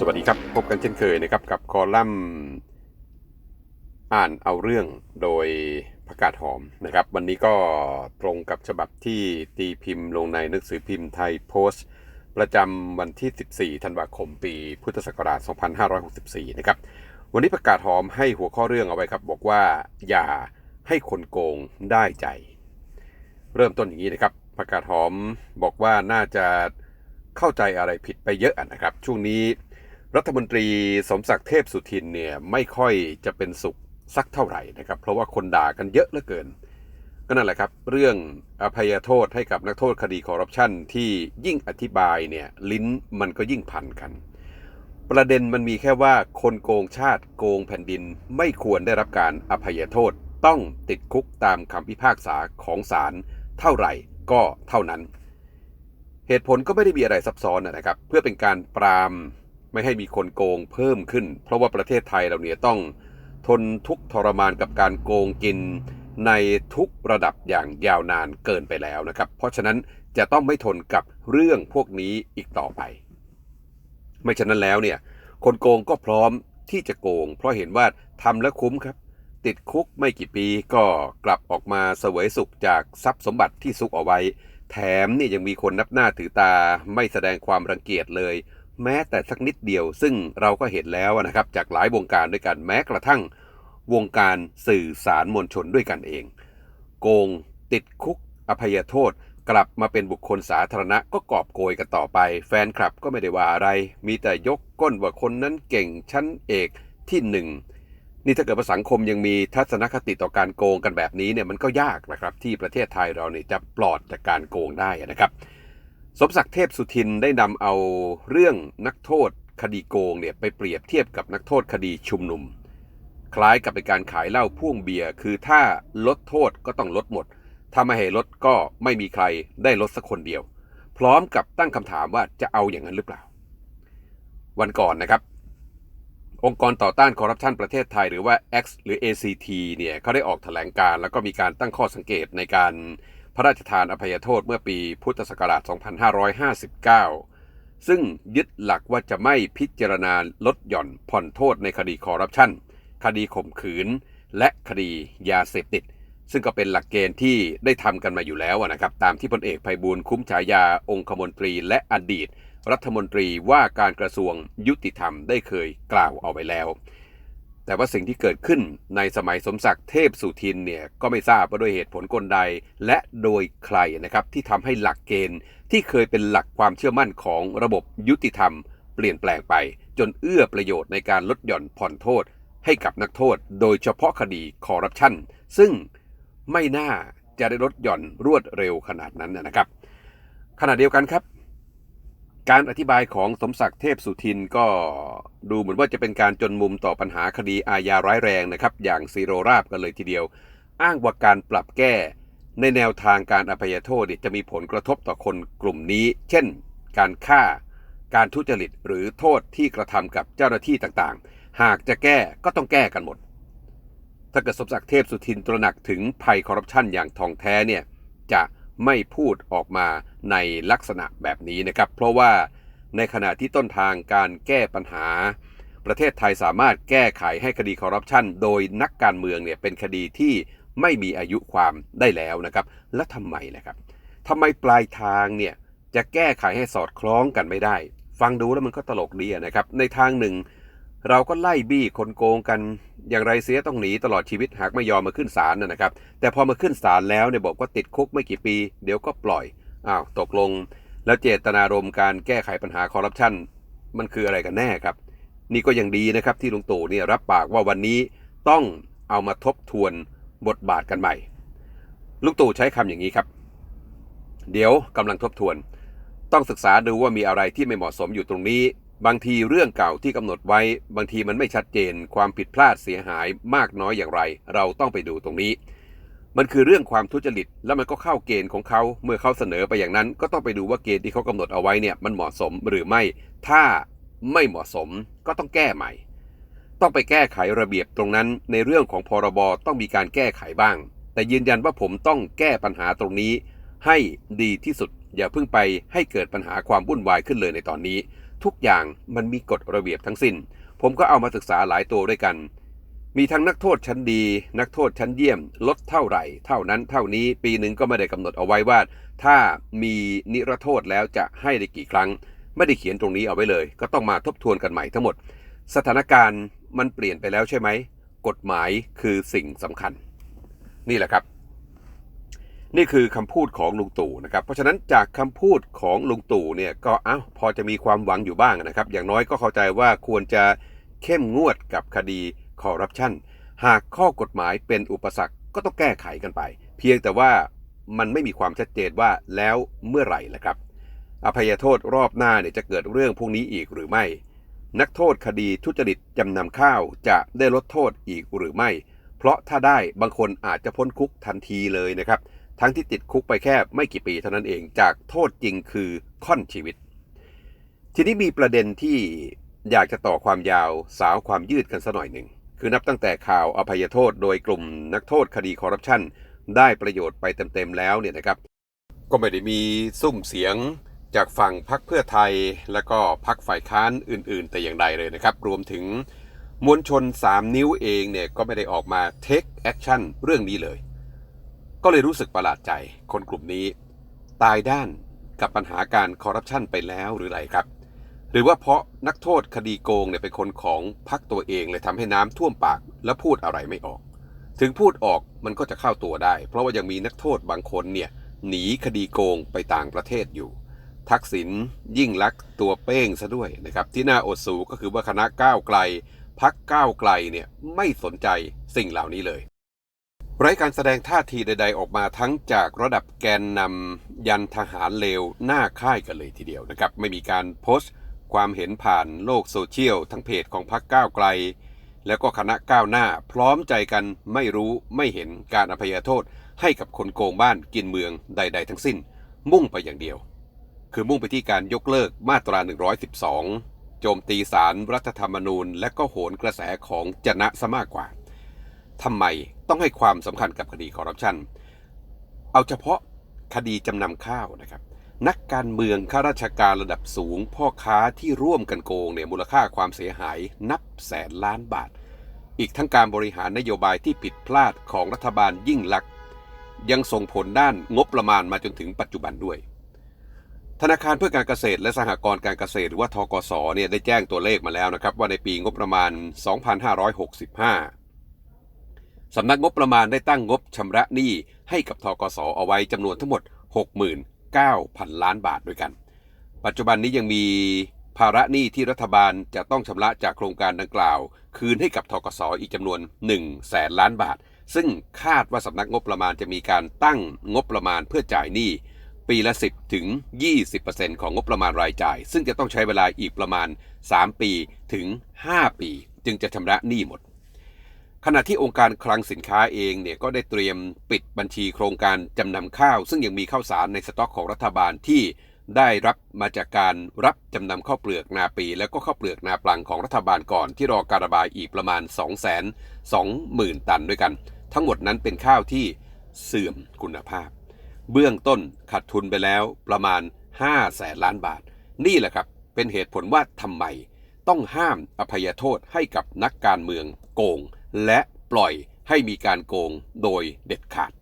สวัสดีครับ พบกันเช่นเคยนะครับกับคอลัมน์อ่านเอาเรื่องโดยประกาศหอมนะครับ วันนี้ก็ตรงกับฉบับที่ตีพิมพ์ลงในหนังสือพิมพ์ไทยโพสต์ ประจำวันที่ 14 ธันวาคมปี พุทธศักราช 2564 นะครับ วันนี้ประกาศหอมให้หัวข้อเรื่องเอาไว้ครับ บอกว่าอย่าให้คนโกงได้ใจ เริ่มต้นอย่างนี้นะครับ ประกาศหอมบอกว่าน่าจะเข้าใจอะไรผิดไปเยอะนะครับ ช่วงนี้ รัฐมนตรีสมศักดิ์เทพสุทินเนี่ยไม่ค่อยจะเป็นสุขสักเท่าไหร่นะครับ เพราะว่าคนด่ากันเยอะเหลือเกิน ก็นั่นแหละครับ เรื่องอภัยโทษให้กับนักโทษคดีคอร์รัปชันที่ยิ่งอธิบายเนี่ยลิ้นมันก็ยิ่งพันกัน ประเด็นมันมีแค่ว่าคนโกงชาติโกงแผ่นดินไม่ควรได้รับการอภัยโทษต้องติดคุกตามคำพิพากษาของศาลเท่าไหร่ก็เท่านั้น เหตุผลก็ไม่ได้มีอะไรซับซ้อนนะครับ เพื่อเป็นการปราม ไม่ให้มีคนโกงเพิ่มขึ้น เพราะว่าประเทศไทยเราเนี่ยต้องทนทุกทรมานกับการโกงกินในทุกระดับอย่างยาวนานเกินไปแล้วนะครับ เพราะฉะนั้นจะต้องไม่ทนกับเรื่องพวกนี้อีกต่อไป ไม่ฉะนั้นแล้วเนี่ยคนโกงก็พร้อมที่จะโกง เพราะเห็นว่าทำแล้วคุ้มครับ ติดคุกไม่กี่ปีก็กลับออกมาเสวยสุขจากทรัพย์สมบัติที่ซุกเอาไว้ แถมเนี่ยยังมีคนนับหน้าถือตาไม่แสดงความรังเกียจเลย แม้แต่สักนิดเดียว ซึ่งเราก็เห็นแล้วนะครับจากหลายวงการด้วยกันแม้กระทั่งวงการสื่อสารมวลชนด้วยกันเอง โกง ติดคุก อภัยโทษ กลับมาเป็นบุคคลสาธารณะก็กอบโกยกันต่อไป แฟนคลับก็ไม่ได้ว่าอะไร มีแต่ยกก้นว่าคนนั้นเก่งชั้นเอกที่หนึ่งนี่ถ้าเกิดว่าสังคมยังมีทัศนคติต่อการโกงกันแบบนี้เนี่ยมันก็ยากนะครับที่ประเทศไทยเราเนี่ยจะปลอดจากการโกงได้นะครับ สมศักดิ์เทพสุทินได้นำเอาเรื่องนักโทษคดีโกงเนี่ยไปเปรียบเทียบกับนักโทษคดีชุมนุม คล้ายกับเป็นการขายเหล้าพ่วงเบียร์คือถ้าลดโทษก็ต้องลดหมด ถ้าไม่ให้ลดก็ไม่มีใครได้ลดสักคนเดียว พร้อมกับตั้งคำถามว่าจะเอาอย่างนั้นหรือเปล่า วันก่อนนะครับ องค์กรต่อต้านคอร์รัปชันประเทศไทยหรือว่า X หรือ ACT เนี่ยเขาได้ออกแถลงการ แล้วก็มีการตั้งข้อสังเกตในการ ระราชทานอภัยโทษเมื่อปีพุทธศักราช 2559 ซึ่งยึดหลักว่าจะไม่พิจารณาลดหย่อนผ่อนโทษในคดีคอร์รัปชัน คดีข่มขืน และคดียาเสพติด ซึ่งก็เป็นหลักเกณฑ์ที่ได้ทำกันมาอยู่แล้วนะครับ ตามที่พลเอกไพบูลคุ้มฉายาองคมนตรีและอดีต รัฐมนตรีว่าการกระทรวงยุติธรรมได้เคยกล่าวเอาไว้แล้ว แต่ว่าสิ่งที่เกิดขึ้นในสมัยสมศักดิ์เทพสุทินเนี่ยก็ไม่ทราบว่าด้วยเหตุผลกลใด และโดยใครนะครับที่ทำให้หลักเกณฑ์ที่เคยเป็นหลักความเชื่อมั่นของระบบยุติธรรม เปลี่ยนแปลงไป จนเอื้อประโยชน์ในการลดหย่อนผ่อนโทษ ให้กับนักโทษ โดยเฉพาะคดีคอร์รัปชันซึ่งไม่น่าจะได้ลดหย่อนรวดเร็วขนาดนั้นนะครับ ขณะเดียวกันครับ การอธิบายของสมศักดิ์เทพสุทินก็ดูเหมือนว่าจะเป็นการจนมุมต่อปัญหาคดีอาญาร้ายแรงนะครับ อย่างซีโรราบกันเลยทีเดียว อ้างว่าการปรับแก้ ในแนวทางการอภัยโทษจะมีผลกระทบต่อคนกลุ่มนี้ เช่น การฆ่า การทุจริตหรือโทษที่กระทำกับเจ้าหน้าที่ต่างๆ หากจะแก้ก็ต้องแก้กันหมด ถ้าเกิดสมศักดิ์เทพสุทินตระหนักถึงภัยคอร์รัปชันอย่างทองแท้เนี่ยจะไม่พูดออกมา ในลักษณะแบบนี้นะครับ เพราะว่าในขณะที่ต้นทางการแก้ปัญหา ประเทศไทยสามารถแก้ไขให้คดีคอร์รัปชันโดยนักการเมืองเนี่ยเป็นคดีที่ไม่มีอายุความได้แล้วนะครับ และทำไมนะครับทำไมปลายทางเนี่ยจะแก้ไขให้สอดคล้องกันไม่ได้ ฟังดูแล้วมันก็ตลกดีนะครับ ในทางหนึ่ง เราก็ไล่บี้คนโกงกันอย่างไรเสียต้องหนีตลอดชีวิตหากไม่ยอมมาขึ้นศาลนะนะครับ แต่พอมาขึ้นศาลแล้วเนี่ยบอกว่าติดคุกไม่กี่ปี เดี๋ยวก็ปล่อย อ้าวตกลง แล้วเจตนารมณ์การแก้ไขปัญหาคอร์รัปชันมันคืออะไรกันแน่ครับ นี่ก็ยังดีนะครับที่ลุงตู่เนี่ยรับปากว่าวันนี้ต้องเอามาทบทวนบทบาทกันใหม่ ลุงตู่ใช้คำอย่างนี้ครับ เดี๋ยวกำลังทบทวน ต้องศึกษาดูว่ามีอะไรที่ไม่เหมาะสมอยู่ตรงนี้ บางทีเรื่องเก่าที่กำหนดไว้ บางทีมันไม่ชัดเจน ความผิดพลาดเสียหายมากน้อยอย่างไร เราต้องไปดูตรงนี้ มันคือเรื่องความทุจริต แล้วมันก็เข้าเกณฑ์ของเขาเมื่อเขาเสนอไปอย่างนั้น ก็ต้องไปดูว่าเกณฑ์ที่เขากำหนดเอาไว้เนี่ยมันเหมาะสมหรือไม่ ถ้าไม่เหมาะสมก็ต้องแก้ใหม่ ต้องไปแก้ไขระเบียบตรงนั้น ในเรื่องของพรบต้องมีการแก้ไขบ้าง แต่ยืนยันว่าผมต้องแก้ปัญหาตรงนี้ ให้ดีที่สุด อย่าเพิ่งไปให้เกิดปัญหาความวุ่นวายขึ้นเลยในตอนนี้ ทุกอย่างมันมีกฎระเบียบทั้งสิ้น ผมก็เอามาศึกษาหลายตัวด้วยกัน มีทั้งนักโทษชั้นดี นักโทษชั้นเยี่ยม ลดเท่าไหร่ เท่านั้นเท่านี้ปีหนึ่งก็ไม่ได้กำหนดเอาไว้ว่า ถ้ามีนิรโทษแล้วจะให้ได้กี่ครั้ง ไม่ได้เขียนตรงนี้เอาไว้เลย ก็ต้องมาทบทวนกันใหม่ทั้งหมด สถานการณ์มันเปลี่ยนไปแล้วใช่ไหมกฎหมายคือสิ่งสำคัญ นี่แหละครับ นี่คือคำพูดของลุงตู่นะครับ เพราะฉะนั้นจากคำพูดของลุงตู่เนี่ยก็อ้าพอจะมีความหวังอยู่บ้างนะครับ อย่างน้อยก็เข้าใจว่าควรจะเข้มงวดกับคดี คอร์รัปชันหากข้อกฎหมายเป็นอุปสรรคก็ต้องแก้ไขกันไป เพียงแต่ว่ามันไม่มีความชัดเจนว่าแล้วเมื่อไหร่ละครับ อภัยโทษรอบหน้าเนี่ยจะเกิดเรื่องพวกนี้อีกหรือไม่ นักโทษคดีทุจริตจำนำข้าวจะได้ลดโทษอีกหรือไม่ เพราะถ้าได้บางคนอาจจะพ้นคุกทันทีเลยนะครับ ทั้งที่ติดคุกไปแค่ไม่กี่ปีเท่านั้นเองจากโทษจริงคือค่อนชีวิต ทีนี้มีประเด็นที่อยากจะต่อความยาวสาวความยืดกันสัหน่อยหนึ่ง คือนับตั้งแต่ข่าวอภัยโทษโดยกลุ่มนักโทษคดีคอร์รัปชันได้ประโยชน์ไปเต็มๆแล้วเนี่ยนะครับ ก็ไม่ได้มีซุ่มเสียงจากฝั่งพรรคเพื่อไทย และก็พรรคฝ่ายค้านอื่น ๆ แต่อย่างใดเลยนะครับ รวมถึงมวลชน 3 นิ้วเองเนี่ยก็ไม่ได้ออกมาเทคแอคชั่นเรื่องนี้เลย ก็เลยรู้สึกประหลาดใจคนกลุ่มนี้ ตายด้านกับปัญหาการคอร์รัปชันไปแล้วหรือไรครับ หรือว่าเพราะนักโทษคดีโกงเนี่ยเป็นคนของพรรคตัวเองเลยทำให้น้ำท่วมปากและพูดอะไรไม่ออก ถึงพูดออกมันก็จะเข้าตัวได้ เพราะว่ายังมีนักโทษบางคนเนี่ยหนีคดีโกงไปต่างประเทศอยู่ ทักษิณยิ่งลักษ์ตัวเป้งซะด้วยนะครับที่น่าอดสูก็คือว่าคณะก้าวไกลพักก้าวไกลเนี่ยไม่สนใจสิ่งเหล่านี้เลย ไร้การแสดงท่าทีใด ๆ ออกมาทั้งจากระดับแกนนำยันทหารเลวหน้าค่ายกันเลยทีเดียวนะครับ ไม่มีการโพสต์ ความเห็นผ่านโลกโซเชียลทั้งเพจของพรรคก้าวไกล แล้วก็คณะก้าวหน้าพร้อมใจกันไม่รู้ไม่เห็นการอภัยโทษ ให้กับคนโกงบ้านกินเมืองใด ๆ ทั้งสิ้น มุ่งไปอย่างเดียว คือมุ่งไปที่การยกเลิกมาตรา 112 โจมตีสารรัฐธรรมนูญ และก็โหนกระแสของจนะซะมากกว่าทำไมต้องให้ความสำคัญกับคดีคอร์รัปชันเอาเฉพาะคดีจำนำข้าวนะครับ นักการเมืองข้าราชการระดับสูง พ่อค้าที่ร่วมกันโกงเนี่ยมูลค่าความเสียหายนับแสนล้านบาท อีกทั้งการบริหารนโยบายที่ผิดพลาดของรัฐบาลยิ่งลักษณ์ยังส่งผลด้านงบประมาณมาจนถึงปัจจุบันด้วย ธนาคารเพื่อการเกษตรและสหกรณ์การเกษตรหรือว่าทกสเนี่ยได้แจ้งตัวเลขมาแล้วนะครับ ว่าในปีงบประมาณ 2565สำนักงบประมาณได้ตั้งงบชำระหนี้ให้กับทกสเอาไว้จำนวนทั้งหมด 9,000 ล้านบาทด้วยกัน ปัจจุบันนี้ยังมีภาระหนี้ที่รัฐบาลจะต้องชำระจากโครงการดังกล่าว คืนให้กับทกสอีกจำนวน1แสนล้านบาท ซึ่งคาดว่าสำนักงบประมาณจะมีการตั้งงบประมาณเพื่อจ่ายหนี้ปีละ 10 ถึง 20%ของงบประมาณรายจ่าย ซึ่งจะต้องใช้เวลาอีกประมาณ 3 ปีถึง 5 ปี จึงจะชำระหนี้หมด ขณะที่องค์การคลังสินค้าเองเนี่ยก็ได้เตรียมปิดบัญชีโครงการจำนำข้าว ซึ่งยังมีข้าวสารในสต็อกของรัฐบาลที่ได้รับมาจากการรับจำนำข้าวเปลือกนาปี แล้วก็ข้าวเปลือกนาปลังของรัฐบาลก่อนที่รอการระบายอีกประมาณ 2 2 0 0 0 0 ตันด้วยกัน ทั้งหมดนั้นเป็นข้าวที่เสื่อมคุณภาพ เบื้องต้นขาดทุนไปแล้วประมาณ 5 แสนล้านบาท นี่แหละครับ เป็นเหตุผลว่าทำไม ต้องห้ามอภัยโทษให้กับนักการเมืองโกง และปล่อยให้มีการโกงโดยเด็ดขาด